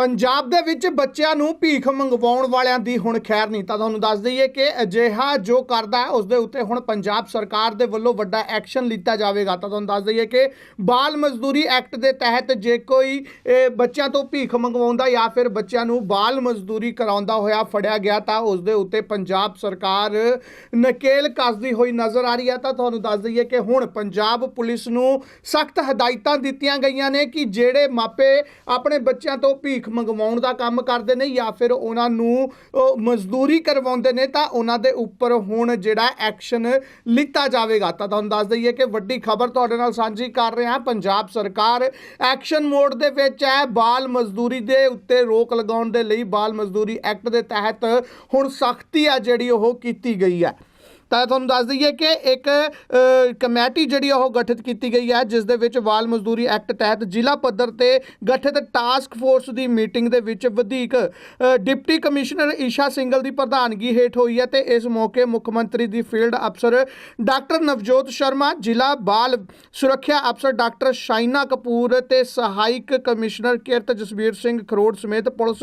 ਪੰਜਾਬ ਦੇ ਵਿੱਚ ਬੱਚਿਆਂ ਨੂੰ ਭੀਖ ਮੰਗਵਾਉਣ ਵਾਲਿਆਂ ਦੀ ਹੁਣ ਖੈਰ ਨਹੀਂ। ਤਾਂ ਤੁਹਾਨੂੰ ਦੱਸ ਦਈਏ ਕਿ ਅਜਿਹਾ ਜੋ ਕਰਦਾ ਹੈ ਉਸ ਦੇ ਉੱਤੇ ਹੁਣ ਪੰਜਾਬ ਸਰਕਾਰ ਦੇ ਵੱਲੋਂ ਵੱਡਾ ਐਕਸ਼ਨ ਲਿੱਤਾ ਜਾਵੇਗਾ। ਤਾਂ ਤੁਹਾਨੂੰ ਦੱਸ ਦਈਏ ਕਿ ਬਾਲ ਮਜ਼ਦੂਰੀ ਐਕਟ ਦੇ ਤਹਿਤ ਜੇ ਕੋਈ ਬੱਚਿਆਂ ਤੋਂ ਭੀਖ ਮੰਗਵਾਉਂਦਾ ਜਾਂ ਫਿਰ ਬੱਚਿਆਂ ਨੂੰ ਬਾਲ ਮਜ਼ਦੂਰੀ ਕਰਾਉਂਦਾ ਹੋਇਆ ਫੜਿਆ ਗਿਆ, ਤਾਂ ਉਸ ਦੇ ਉੱਤੇ ਪੰਜਾਬ ਸਰਕਾਰ ਨਕੇਲ ਕੱਸਦੀ ਹੋਈ ਨਜ਼ਰ ਆ ਰਹੀ ਹੈ। ਤਾਂ ਤੁਹਾਨੂੰ ਦੱਸ ਦਈਏ ਕਿ ਹੁਣ ਪੰਜਾਬ ਪੁਲਿਸ ਨੂੰ ਸਖਤ ਹਦਾਇਤਾਂ ਦਿੱਤੀਆਂ ਗਈਆਂ ਨੇ ਕਿ ਜਿਹੜੇ ਮਾਪੇ ਆਪਣੇ ਬੱਚਿਆਂ ਤੋਂ ਭੀਖ ਮੰਗਵਾਉਣ ਦਾ ਕੰਮ ਕਰਦੇ ਨੇ ਜਾਂ ਫਿਰ ਉਹਨਾਂ ਨੂੰ ਮਜ਼ਦੂਰੀ ਕਰਵਾਉਂਦੇ ਨੇ, ਤਾਂ ਉਹਨਾਂ ਦੇ ਉੱਪਰ ਹੁਣ ਜਿਹੜਾ ਐਕਸ਼ਨ ਲਿੱਤਾ ਜਾਵੇਗਾ। ਤਾਂ ਤੁਹਾਨੂੰ ਦੱਸ ਦਈਏ ਕਿ ਵੱਡੀ ਖਬਰ ਤੁਹਾਡੇ ਨਾਲ ਸਾਂਝੀ ਕਰ ਰਹੇ ਹਾਂ ਪੰਜਾਬ ਸਰਕਾਰ। ਐਕਸ਼ਨ ਮੋਡ ਦੇ ਵਿੱਚ ਹੈ, ਬਾਲ ਮਜ਼ਦੂਰੀ ਦੇ ਉੱਤੇ ਰੋਕ ਲਗਾਉਣ ਦੇ ਲਈ ਬਾਲ ਮਜ਼ਦੂਰੀ ਐਕਟ ਦੇ ਤਹਿਤ ਹੁਣ ਸਖਤੀ ਆ ਜਿਹੜੀ ਉਹ ਕੀਤੀ ਗਈ ਹੈ। ਤਾਂ ਤੁਹਾਨੂੰ ਦੱਸ ਦਈਏ ਕਿ ਇੱਕ ਕਮੇਟੀ ਜਿਹੜੀ ਉਹ ਗਠਿਤ ਕੀਤੀ ਗਈ ਹੈ, ਜਿਸ ਦੇ ਵਿੱਚ ਬਾਲ ਮਜ਼ਦੂਰੀ ਐਕਟ ਤਹਿਤ ਜ਼ਿਲ੍ਹਾ ਪੱਧਰ ਤੇ ਗਠਿਤ ਟਾਸਕ ਫੋਰਸ ਦੀ ਮੀਟਿੰਗ ਦੇ ਵਿੱਚ ਵਧੀਕ ਡਿਪਟੀ ਕਮਿਸ਼ਨਰ ਈਸ਼ਾ ਸਿੰਗਲ ਦੀ ਪ੍ਰਧਾਨਗੀ ਹੇਠ ਹੋਈ ਹੈ ਤੇ ਇਸ ਮੌਕੇ ਮੁੱਖ ਮੰਤਰੀ ਦੀ ਫੀਲਡ ਅਫਸਰ ਡਾਕਟਰ ਨਵਜੋਤ ਸ਼ਰਮਾ, ਜ਼ਿਲ੍ਹਾ ਬਾਲ ਸੁਰੱਖਿਆ ਅਫਸਰ ਡਾਕਟਰ ਸ਼ਾਇਨਾ ਕਪੂਰ ਤੇ ਸਹਾਇਕ ਕਮਿਸ਼ਨਰ ਕਿਰਤ ਜਸਵੀਰ ਸਿੰਘ ਖਰੋੜ ਸਮੇਤ ਪੁਲਿਸ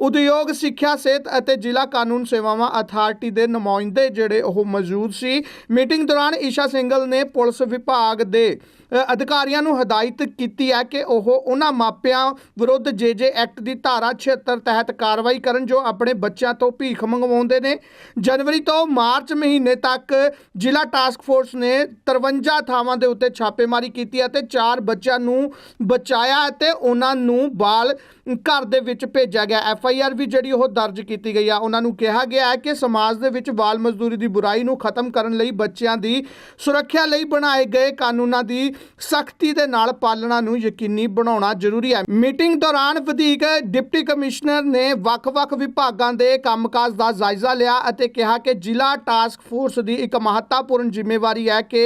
ਉਦਯੋਗ, ਸਿੱਖਿਆ ਸਿਹਤ ਅਤੇ ਜ਼ਿਲ੍ਹਾ ਕਾਨੂੰਨ ਸੇਵਾਵਾਂ ਅਥਾਰਟੀ ਦੇ ਨੁਮਾਇੰਦੇ ਜਿਹੜੇ ਉਹ ਮੌਜੂਦ ਸੀ। ਮੀਟਿੰਗ ਦੌਰਾਨ ਈਸ਼ਾ ਸਿੰਘਲ ਨੇ ਪੁਲਿਸ ਵਿਭਾਗ ਦੇ ਅਧਿਕਾਰੀਆਂ ਨੂੰ ਹਦਾਇਤ ਕੀਤੀ ਹੈ ਕਿ ਉਹ ਉਹਨਾਂ ਮਾਪਿਆਂ ਵਿਰੁੱਧ ਜੇਜੇ ਐਕਟ ਦੀ ਧਾਰਾ 76 ਤਹਿਤ ਕਾਰਵਾਈ ਕਰਨ ਜੋ ਆਪਣੇ ਬੱਚਿਆਂ ਤੋਂ ਭੀਖ ਮੰਗਵਾਉਂਦੇ ਨੇ। ਜਨਵਰੀ ਤੋਂ ਮਾਰਚ ਮਹੀਨੇ ਤੱਕ ਜ਼ਿਲ੍ਹਾ ਟਾਸਕ ਫੋਰਸ ਨੇ 53 ਥਾਵਾਂ ਦੇ ਉੱਤੇ ਛਾਪੇਮਾਰੀ ਕੀਤੀ ਹੈ ਤੇ ਚਾਰ ਬੱਚਿਆਂ ਨੂੰ ਬਚਾਇਆ ਅਤੇ ਉਹਨਾਂ ਨੂੰ ਬਾਲ ਘਰ ਦੇ ਵਿੱਚ ਭੇਜਿਆ ਗਿਆ। ਐਫ ਆਈ ਆਰ ਵੀ ਜਿਹੜੀ ਉਹ ਦਰਜ ਕੀਤੀ ਗਈ ਆ। ਉਹਨਾਂ ਨੂੰ ਕਿਹਾ ਗਿਆ ਹੈ ਕਿ ਸਮਾਜ ਦੇ ਵਿੱਚ ਬਾਲ ਮਜ਼ਦੂਰੀ ਦੀ ਬੁਰਾਈ ਨੂੰ ਖਤਮ ਕਰਨ ਲਈ ਬੱਚਿਆਂ ਦੀ ਸੁਰੱਖਿਆ ਲਈ ਬਣਾਏ ਗਏ ਕਾਨੂੰਨਾਂ ਦੀ ਸਖਤੀ ਦੇ ਨਾਲ ਪਾਲਣਾ ਨੂੰ ਯਕੀਨੀ ਬਣਾਉਣਾ ਜ਼ਰੂਰੀ ਹੈ। ਮੀਟਿੰਗ ਦੌਰਾਨ ਵਧੀਕ ਡਿਪਟੀ ਕਮਿਸ਼ਨਰ ਨੇ ਵੱਖ-ਵੱਖ ਵਿਭਾਗਾਂ ਦੇ ਕੰਮਕਾਜ ਦਾ ਜਾਇਜ਼ਾ ਲਿਆ ਅਤੇ ਕਿਹਾ ਕਿ ਜ਼ਿਲ੍ਹਾ ਟਾਸਕ ਫੋਰਸ ਦੀ ਇੱਕ ਮਹੱਤਵਪੂਰਨ ਜ਼ਿੰਮੇਵਾਰੀ ਹੈ ਕਿ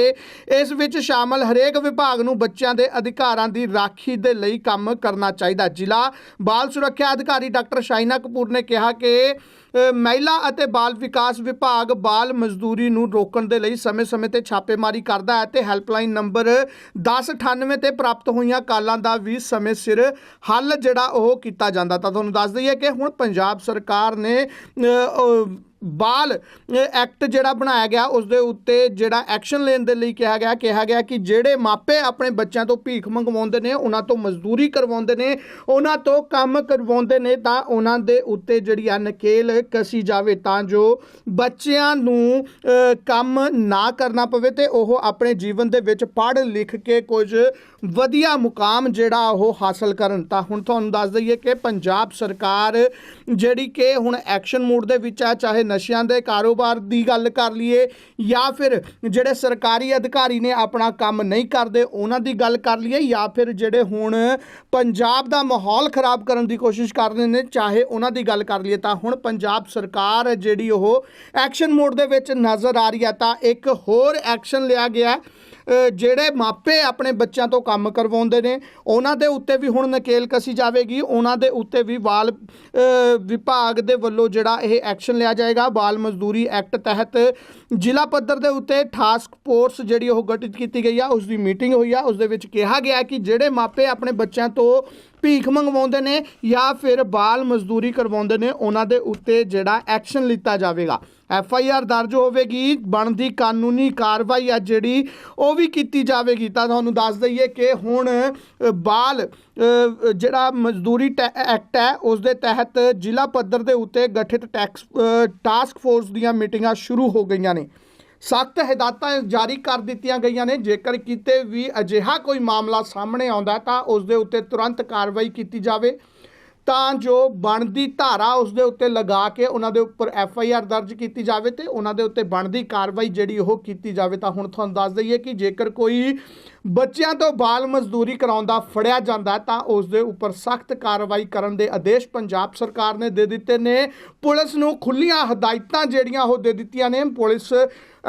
ਇਸ ਵਿੱਚ ਸ਼ਾਮਲ ਹਰੇਕ ਵਿਭਾਗ ਨੂੰ ਬੱਚਿਆਂ ਦੇ ਅਧਿਕਾਰਾਂ ਦੀ ਰਾਖੀ ਦੇ ਲਈ ਕੰਮ ਕਰਨਾ ਚਾਹੀਦਾ ਜ਼ਿਲ੍ਹਾ ਬਾਲ ਸੁਰੱਖਿਆ ਅਧਿਕਾਰੀ ਡਾਕਟਰ ਸ਼ਾਇਨਾ ਕਪੂਰ ਨੇ ਕਿਹਾ ਕਿ ਮਹਿਲਾ ਅਤੇ ਬਾਲ ਵਿਕਾਸ ਵਿਭਾਗ ਬਾਲ ਮਜ਼ਦੂਰੀ ਨੂੰ ਰੋਕਣ ਦੇ ਲਈ ਸਮੇਂ-ਸਮੇਂ ਤੇ ਛਾਪੇਮਾਰੀ ਕਰਦਾ ਹੈ ਤੇ ਹੈਲਪਲਾਈਨ ਨੰਬਰ 1098 ਤੇ ਪ੍ਰਾਪਤ ਹੋਈਆਂ ਕਾਲਾਂ ਦਾ ਵੀ ਸਮੇਂ ਸਿਰ ਹੱਲ ਜਿਹੜਾ ਉਹ ਕੀਤਾ ਜਾਂਦਾ ਤਾਂ ਤੁਹਾਨੂੰ ਦੱਸ ਦਈਏ ਕਿ ਹੁਣ ਪੰਜਾਬ ਸਰਕਾਰ ਨੇ ਬਾਲ ਐਕਟ ਜਿਹੜਾ ਬਣਾਇਆ ਗਿਆ ਉਸ ਦੇ ਉੱਤੇ ਜਿਹੜਾ ਐਕਸ਼ਨ ਲੈਣ ਦੇ ਲਈ ਕਿਹਾ ਗਿਆ ਕਿਹਾ ਗਿਆ ਕਿ ਜਿਹੜੇ ਮਾਪੇ ਆਪਣੇ ਬੱਚਿਆਂ ਤੋਂ ਭੀਖ ਮੰਗਵਾਉਂਦੇ ਨੇ, ਉਹਨਾਂ ਤੋਂ ਮਜ਼ਦੂਰੀ ਕਰਵਾਉਂਦੇ ਨੇ, ਉਹਨਾਂ ਤੋਂ ਕੰਮ ਕਰਵਾਉਂਦੇ ਨੇ, ਤਾਂ ਉਹਨਾਂ ਦੇ ਉੱਤੇ ਜਿਹੜੀ ਆ ਨਕੇਲ ਕਸੀ ਜਾਵੇ, ਤਾਂ ਜੋ ਬੱਚਿਆਂ ਨੂੰ ਕੰਮ ਨਾ ਕਰਨਾ ਪਵੇ ਤੇ ਉਹ ਆਪਣੇ ਜੀਵਨ ਦੇ ਵਿੱਚ ਪੜ੍ਹ ਲਿਖ ਕੇ ਕੁਝ ਵਧੀਆ ਮੁਕਾਮ ਜਿਹੜਾ ਉਹ ਹਾਸਲ ਕਰਨ। ਤਾਂ ਹੁਣ ਤੁਹਾਨੂੰ ਦੱਸ ਦਈਏ ਕਿ ਪੰਜਾਬ ਸਰਕਾਰ ਜਿਹੜੀ ਕਿ ਹੁਣ ਐਕਸ਼ਨ ਮੂਡ ਦੇ ਵਿੱਚ ਆ, ਚਾਹੇ ਨਸ਼ਿਆਂ ਦੇ ਕਾਰੋਬਾਰ ਦੀ ਗੱਲ ਕਰ ਲਈਏ ਜਾਂ ਫਿਰ ਜਿਹੜੇ ਸਰਕਾਰੀ ਅਧਿਕਾਰੀ ਨੇ ਆਪਣਾ ਕੰਮ ਨਹੀਂ ਕਰਦੇ ਉਹਨਾਂ ਦੀ ਗੱਲ ਕਰ ਲਈਏ ਜਾਂ ਫਿਰ ਜਿਹੜੇ ਹੁਣ ਪੰਜਾਬ ਦਾ ਮਾਹੌਲ ਖਰਾਬ ਕਰਨ ਦੀ ਕੋਸ਼ਿਸ਼ ਕਰ ਰਹੇ ਨੇ, ਚਾਹੇ ਉਹਨਾਂ ਦੀ ਗੱਲ ਕਰ ਲਈਏ ਤਾਂ ਹੁਣ ਪੰਜਾਬ ਸਰਕਾਰ ਜਿਹੜੀ ਉਹ ਐਕਸ਼ਨ ਮੋਡ ਦੇ ਵਿੱਚ ਨਜ਼ਰ ਆ ਰਹੀ ਹੈ ਤਾਂ ਇੱਕ ਹੋਰ ਐਕਸ਼ਨ ਲਿਆ ਗਿਆ ਜਿਹੜੇ ਮਾਪੇ ਆਪਣੇ ਬੱਚਿਆਂ ਤੋਂ ਕੰਮ ਕਰਵਾਉਂਦੇ ਨੇ, ਉਹਨਾਂ ਦੇ ਉੱਤੇ ਵੀ ਹੁਣ ਨਕੇਲ ਕਸੀ ਜਾਵੇਗੀ, ਉਹਨਾਂ ਦੇ ਉੱਤੇ ਵੀ ਬਾਲ ਵਿਭਾਗ ਦੇ ਵੱਲੋਂ ਜਿਹੜਾ ਇਹ ਐਕਸ਼ਨ ਲਿਆ ਜਾਏਗਾ, ਬਾਲ ਮਜ਼ਦੂਰੀ ਐਕਟ ਤਹਿਤ ਜ਼ਿਲ੍ਹਾ ਪੱਧਰ ਦੇ ਉੱਤੇ ਟਾਸਕ ਫੋਰਸ ਜਿਹੜੀ ਉਹ ਗਠਿਤ ਕੀਤੀ ਗਈ ਆ ਉਸ ਦੀ ਮੀਟਿੰਗ ਹੋਈ ਆ ਉਸ ਦੇ ਵਿੱਚ ਕਿਹਾ ਗਿਆ ਕਿ ਜਿਹੜੇ ਮਾਪੇ ਆਪਣੇ ਬੱਚਿਆਂ ਤੋਂ ਭੀਖ ਮੰਗਵਾਉਂਦੇ ਨੇ ਜਾਂ ਫਿਰ ਬਾਲ ਮਜ਼ਦੂਰੀ ਕਰਵਾਉਂਦੇ ਨੇ, ਉਹਨਾਂ ਦੇ ਉੱਤੇ ਜਿਹੜਾ ਐਕਸ਼ਨ ਲਿੱਤਾ ਜਾਵੇਗਾ। ਐਫ ਆਈ ਆਰ ਦਰਜ ਹੋਵੇਗੀ, ਬਣਦੀ ਕਾਨੂੰਨੀ ਕਾਰਵਾਈ ਆ ਜਿਹੜੀ ਉਹ ਵੀ ਕੀਤੀ ਜਾਵੇਗੀ। ਤਾਂ ਤੁਹਾਨੂੰ ਦੱਸ ਦਈਏ ਕਿ ਹੁਣ ਬਾਲ ਜਿਹੜਾ ਮਜ਼ਦੂਰੀ ਟੈ- ਐਕਟ ਹੈ, ਉਸ ਦੇ ਤਹਿਤ ਜ਼ਿਲ੍ਹਾ ਪੱਧਰ ਦੇ ਉੱਤੇ ਗਠਿਤ ਟੈਕਸ ਟਾਸਕ ਫੋਰਸ ਦੀਆਂ ਮੀਟਿੰਗਾਂ ਸ਼ੁਰੂ ਹੋ ਗਈਆਂ ਨੇ। ਸਖਤ ਹਦਾਇਤਾਂ ਜਾਰੀ ਕਰ ਦਿੱਤੀਆਂ ਗਈਆਂ ਨੇ। ਜੇਕਰ ਕਿਤੇ ਵੀ ਅਜਿਹਾ ਕੋਈ ਮਾਮਲਾ ਸਾਹਮਣੇ ਆਉਂਦਾ ਤਾਂ ਉਸ ਦੇ ਉੱਤੇ ਤੁਰੰਤ ਕਾਰਵਾਈ ਕੀਤੀ ਜਾਵੇ। ਤਾਂ ਜੋ ਬਣਦੀ ਧਾਰਾ ਉਸ ਦੇ ਉੱਤੇ ਲਗਾ ਕੇ ਉਹਨਾਂ ਦੇ ਉੱਪਰ ਐਫ ਆਈ ਆਰ ਦਰਜ ਕੀਤੀ ਜਾਵੇ ਤੇ ਉਹਨਾਂ ਦੇ ਉੱਤੇ ਬਣਦੀ ਕਾਰਵਾਈ ਜਿਹੜੀ ਉਹ ਕੀਤੀ ਜਾਵੇ। ਤਾਂ ਹੁਣ ਤੁਹਾਨੂੰ ਦੱਸ ਦਈਏ ਕਿ ਜੇਕਰ ਕੋਈ ਬੱਚਿਆਂ ਤੋਂ ਬਾਲ ਮਜ਼ਦੂਰੀ ਕਰਾਉਂਦਾ ਫੜਿਆ ਜਾਂਦਾ ਤਾਂ ਉਸ ਦੇ ਉੱਪਰ ਸਖਤ ਕਾਰਵਾਈ ਕਰਨ ਦੇ ਆਦੇਸ਼ ਪੰਜਾਬ ਸਰਕਾਰ ਨੇ ਦੇ ਦਿੱਤੇ ਨੇ। ਪੁਲਿਸ ਨੂੰ ਖੁੱਲੀਆਂ ਹਦਾਇਤਾਂ ਜਿਹੜੀਆਂ ਉਹ ਦੇ ਦਿੱਤੀਆਂ ਨੇ। ਪੁਲਿਸ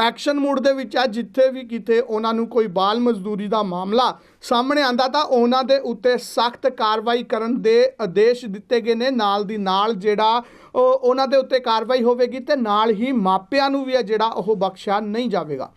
ਐਕਸ਼ਨ ਮੂਡ ਦੇ ਵਿੱਚ ਆ ਜਿੱਥੇ ਵੀ ਕਿਤੇ ਉਹਨਾਂ ਨੂੰ ਕੋਈ ਬਾਲ ਮਜ਼ਦੂਰੀ ਦਾ ਮਾਮਲਾ ਸਾਹਮਣੇ ਆਂਦਾ ਤਾਂ ਉਹਨਾਂ ਦੇ ਉੱਤੇ ਸਖਤ ਕਾਰਵਾਈ ਕਰਨ ਦੇ ਆਦੇਸ਼ ਦਿੱਤੇ ਗਏ ਨੇ। ਨਾਲ ਦੀ ਨਾਲ ਜਿਹੜਾ ਉਹਨਾਂ ਦੇ ਉੱਤੇ ਕਾਰਵਾਈ ਹੋਵੇਗੀ ਤੇ ਨਾਲ ਹੀ ਮਾਪਿਆਂ ਨੂੰ ਵੀ ਆ ਜਿਹੜਾ ਉਹ ਬਖਸ਼ਿਆ ਨਹੀਂ ਜਾਵੇਗਾ।